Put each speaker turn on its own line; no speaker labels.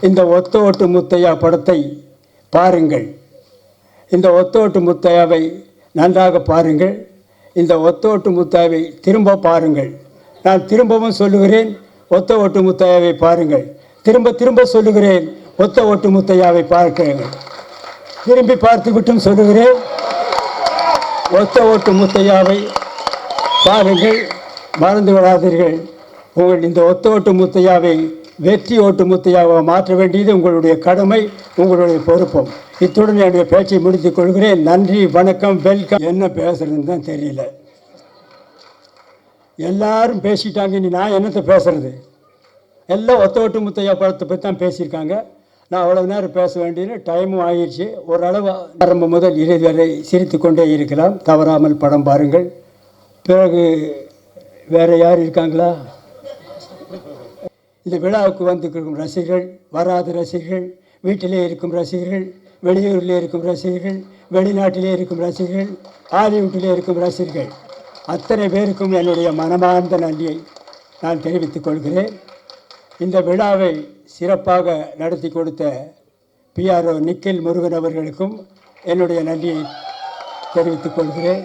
இந்த ஒத்தோட்டு முத்தையா படத்தை பாருங்கள். இந்த ஒத்தோட்டு முத்தையாவை நன்றாக பாருங்கள். இந்த ஒத்தோட்டு முத்தையாவை திரும்ப பாருங்கள். நான் திரும்பவும் சொல்லுகிறேன் ஒத்த ஓட்டு முத்தையாவை பாருங்கள். திரும்ப திரும்ப சொல்லுகிறேன் ஒத்த ஓட்டு முத்தையாவை பார்க்கிறேன். திரும்பி பார்த்துவிட்டும் சொல்லுகிறேன் ஒத்த ஓட்டு முத்தையாவை பாருங்கள். மறந்து விடாதீர்கள். உங்கள் இந்த ஒத்த ஓட்டு முத்தையாவை வெற்றி ஓட்டு முத்தையாவை மாற்ற வேண்டியது உங்களுடைய கடமை உங்களுடைய பொறுப்பும். இத்துடன் என்னுடைய பேச்சை முடித்துக் கொள்கிறேன். நன்றி வணக்கம் வெல்கம். என்ன பேசுறதுன்னு தான் தெரியல. எல்லாரும் பேசிட்டாங்க இனி நான் என்னத்தை பேசுறது? எல்லாம் ஒத்த ஓட்டு முத்தையா படத்தை பற்றி தான் பேசியிருக்காங்க. நான் அவ்வளோ நேரம் பேச வேண்டியது டைமும் ஆயிடுச்சு. ஓரளவு ஆரம்பம் முதல் இறுதி வரை சிரித்து கொண்டே இருக்கலாம். தவறாமல் படம் பாருங்கள். பிறகு வேறு யார் இருக்காங்களா? இந்த விழாவுக்கு வந்திருக்கும் ரசிகர்கள் வராத ரசிகர்கள் வீட்டிலே இருக்கும் ரசிகர்கள் வெளியூரில் இருக்கும் ரசிகர்கள் வெளிநாட்டிலே இருக்கும் ரசிகர்கள் ஹாலிவுட்டிலே இருக்கும் ரசிகர்கள். அத்தனை பேருக்கும் என்னுடைய மனமார்ந்த நன்றியை நான் தெரிவித்துக் கொள்கிறேன். இந்த விழாவை சிறப்பாக நடத்தி கொடுத்த பிஆர்ஓ நிக்கில் முருகன் அவர்களுக்கும் என்னுடைய நன்றியை தெரிவித்துக் கொள்கிறேன்.